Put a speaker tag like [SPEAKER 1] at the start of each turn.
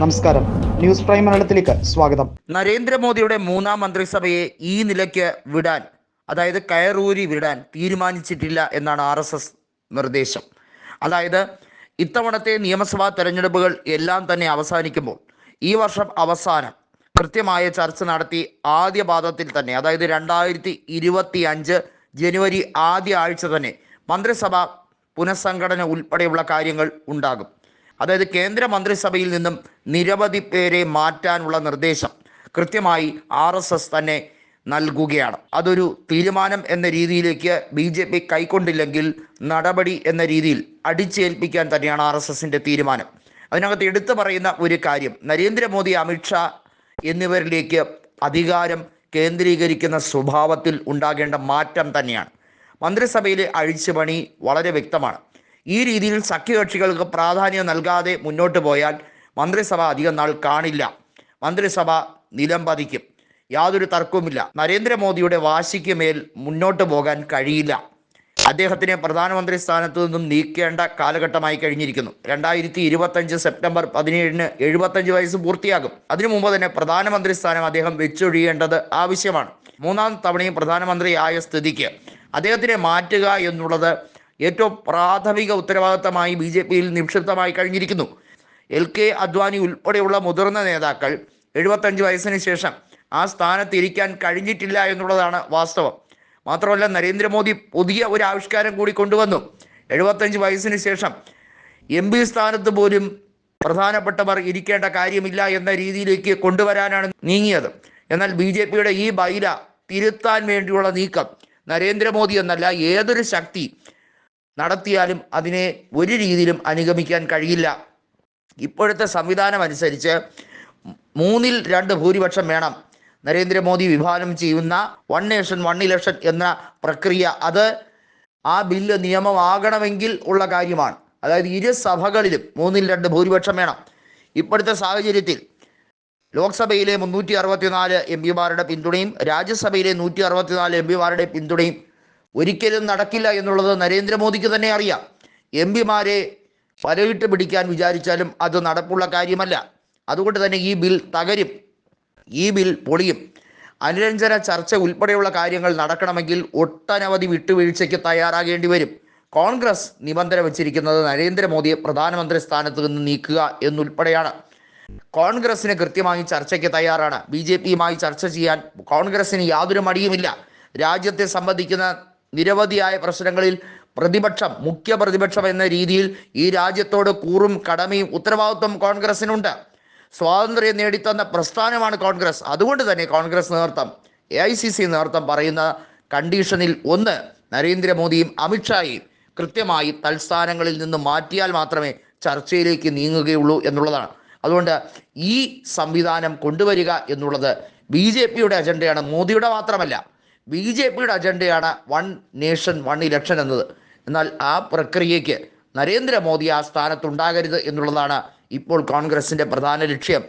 [SPEAKER 1] നമസ്കാരം. News prime മലയാളത്തിലേക്ക് സ്വാഗതം.
[SPEAKER 2] നരേന്ദ്രമോദിയുടെ മൂന്നാം മന്ത്രിസഭയെ ഈ നിലയ്ക്ക് വിടാൻ അതായത് കയറൂരി വിടാൻ തീരുമാനിച്ചിട്ടില്ല എന്നാണ് ആർ എസ് എസ് നിർദ്ദേശം. അതായത് ഇത്തവണത്തെ നിയമസഭാ തെരഞ്ഞെടുപ്പുകൾ എല്ലാം തന്നെ അവസാനിക്കുമ്പോൾ ഈ വർഷം അവസാനം കൃത്യമായ ചർച്ച നടത്തി ആദ്യ പാദത്തിൽ തന്നെ അതായത് രണ്ടായിരത്തി ഇരുപത്തി അഞ്ച് ജനുവരി ആദ്യ ആഴ്ച തന്നെ മന്ത്രിസഭ പുനഃസംഘടന ഉൾപ്പെടെയുള്ള കാര്യങ്ങൾ ഉണ്ടാകും. അതായത് കേന്ദ്രമന്ത്രിസഭയിൽ നിന്നും നിരവധി പേരെ മാറ്റാനുള്ള നിർദ്ദേശം കൃത്യമായി ആർ എസ് എസ് തന്നെ നൽകുകയാണ്. അതൊരു തീരുമാനം എന്ന രീതിയിലേക്ക് ബി ജെ പി കൈക്കൊണ്ടില്ലെങ്കിൽ നടപടി എന്ന രീതിയിൽ അടിച്ചേൽപ്പിക്കാൻ തന്നെയാണ് ആർ എസ് എസിന്റെ തീരുമാനം. അതിനകത്ത് എടുത്തു പറയുന്ന ഒരു കാര്യം നരേന്ദ്രമോദി അമിത്ഷാ എന്നിവരിലേക്ക് അധികാരം കേന്ദ്രീകരിക്കുന്ന സ്വഭാവത്തിൽ ഉണ്ടാകേണ്ട മാറ്റം തന്നെയാണ്. മന്ത്രിസഭയിലെ അഴിച്ചുപണി വളരെ വ്യക്തമാണ്. ഈ രീതിയിൽ സഖ്യകക്ഷികൾക്ക് പ്രാധാന്യം നൽകാതെ മുന്നോട്ട് പോയാൽ മന്ത്രിസഭ അധികം നാൾ കാണില്ല. മന്ത്രിസഭ നിലംപതിക്കും യാതൊരു തർക്കവുമില്ല. നരേന്ദ്രമോദിയുടെ വാശിക്ക് മേൽ മുന്നോട്ട് പോകാൻ കഴിയില്ല. അദ്ദേഹത്തിന് പ്രധാനമന്ത്രി സ്ഥാനത്തു നിന്നും നീക്കേണ്ട കാലഘട്ടമായി കഴിഞ്ഞിരിക്കുന്നു. രണ്ടായിരത്തി ഇരുപത്തഞ്ച് സെപ്റ്റംബർ പതിനേഴിന് എഴുപത്തഞ്ച് വയസ്സ് പൂർത്തിയാകും. അതിനു മുമ്പ് തന്നെ പ്രധാനമന്ത്രി സ്ഥാനം അദ്ദേഹം വെച്ചൊഴിയേണ്ടത് ആവശ്യമാണ്. മൂന്നാം തവണയും പ്രധാനമന്ത്രിയായ സ്ഥിതിക്ക് അദ്ദേഹത്തിനെ മാറ്റുക എന്നുള്ളത് ഏറ്റവും പ്രാഥമിക ഉത്തരവാദിത്തമായി ബി ജെ പിയിൽ നിക്ഷിപ്തമായി കഴിഞ്ഞിരിക്കുന്നു. എൽ കെ അദ്വാനി ഉൾപ്പെടെയുള്ള മുതിർന്ന നേതാക്കൾ എഴുപത്തഞ്ച് വയസ്സിന് ശേഷം ആ സ്ഥാനത്ത് ഇരിക്കാൻ കഴിഞ്ഞിട്ടില്ല എന്നുള്ളതാണ് വാസ്തവം. മാത്രമല്ല നരേന്ദ്രമോദി പുതിയ ഒരു ആവിഷ്കാരം കൂടി കൊണ്ടുവന്നു. എഴുപത്തഞ്ച് വയസ്സിന് ശേഷം എം പി സ്ഥാനത്ത് പോലും പ്രധാനപ്പെട്ടവർ ഇരിക്കേണ്ട കാര്യമില്ല എന്ന രീതിയിലേക്ക് കൊണ്ടുവരാനാണ് നീങ്ങിയത്. എന്നാൽ ബി ജെ പിയുടെ ഈ ബൈല തിരുത്താൻ വേണ്ടിയുള്ള നീക്കം നരേന്ദ്രമോദി എന്നല്ല ഏതൊരു ശക്തി നടത്തിയാലും അതിനെ ഒരു രീതിയിലും അനുഗമിക്കാൻ കഴിയില്ല. ഇപ്പോഴത്തെ സംവിധാനം അനുസരിച്ച് മൂന്നിൽ രണ്ട് ഭൂരിപക്ഷം വേണം. നരേന്ദ്രമോദി വിഭാവനം ചെയ്യുന്ന വൺ നേഷൻ വൺ ഇലക്ഷൻ എന്ന പ്രക്രിയ അത് ആ ബില്ല് നിയമമാകണമെങ്കിൽ ഉള്ള കാര്യമാണ്. അതായത് ഇരു സഭകളിലും മൂന്നിൽ രണ്ട് ഭൂരിപക്ഷം വേണം. ഇപ്പോഴത്തെ സാഹചര്യത്തിൽ ലോക്സഭയിലെ മുന്നൂറ്റി അറുപത്തിനാല് എം പിമാരുടെ പിന്തുണയും രാജ്യസഭയിലെ നൂറ്റി അറുപത്തിനാല് എം പിമാരുടെ പിന്തുണയും ഒരിക്കലും നടക്കില്ല എന്നുള്ളത് നരേന്ദ്രമോദിക്ക് തന്നെ അറിയാം. എം പിമാരെ പലയിട്ട് പിടിക്കാൻ വിചാരിച്ചാലും അത് നടപ്പുള്ള കാര്യമല്ല. അതുകൊണ്ട് തന്നെ ഈ ബിൽ തകരും. ഈ ബിൽ പൊളിയും. അനുരഞ്ജന ചർച്ച ഉൾപ്പെടെയുള്ള കാര്യങ്ങൾ നടക്കണമെങ്കിൽ ഒട്ടനവധി വിട്ടുവീഴ്ചയ്ക്ക് തയ്യാറാകേണ്ടി വരും. കോൺഗ്രസ് നിബന്ധന വച്ചിരിക്കുന്നത് നരേന്ദ്രമോദിയെ പ്രധാനമന്ത്രി സ്ഥാനത്ത് നിന്ന് നീക്കുക എന്നുൾപ്പെടെയാണ്. കോൺഗ്രസിന് കൃത്യമായി ചർച്ചയ്ക്ക് തയ്യാറാണ്. ബി ജെ പിയുമായി ചർച്ച ചെയ്യാൻ കോൺഗ്രസിന് യാതൊരു മടിയുമില്ല. രാജ്യത്തെ സംബന്ധിക്കുന്ന നിരവധിയായ പ്രശ്നങ്ങളിൽ പ്രതിപക്ഷം മുഖ്യ പ്രതിപക്ഷം എന്ന രീതിയിൽ ഈ രാജ്യത്തോട് കൂറും കടമയും ഉത്തരവാദിത്വം കോൺഗ്രസിനുണ്ട്. സ്വാതന്ത്ര്യം നേടിത്തന്ന പ്രസ്ഥാനമാണ് കോൺഗ്രസ്. അതുകൊണ്ട് തന്നെ കോൺഗ്രസ് നേതൃത്വം എ ഐ സി സി നേതൃത്വം പറയുന്ന കണ്ടീഷനിൽ ഒന്ന് നരേന്ദ്രമോദിയും അമിത്ഷായും കൃത്യമായി തൽസ്ഥാനങ്ങളിൽ നിന്ന് മാറ്റിയാൽ മാത്രമേ ചർച്ചയിലേക്ക് നീങ്ങുകയുള്ളൂ എന്നുള്ളതാണ്. അതുകൊണ്ട് ഈ സംവിധാനം കൊണ്ടുവരിക എന്നുള്ളത് ബി ജെ പിയുടെ അജണ്ടയാണ് മോദിയുടെ മാത്രമല്ല. ബി ജെ പിയുടെ അജണ്ടയാണ് വൺ നേഷൻ വൺ ഇലക്ഷൻ എന്നത്. എന്നാൽ ആ പ്രക്രിയയ്ക്ക് നരേന്ദ്രമോദി ആ സ്ഥാനത്തുണ്ടാകരുത് എന്നുള്ളതാണ് ഇപ്പോൾ കോൺഗ്രസിന്റെ പ്രധാന ലക്ഷ്യം.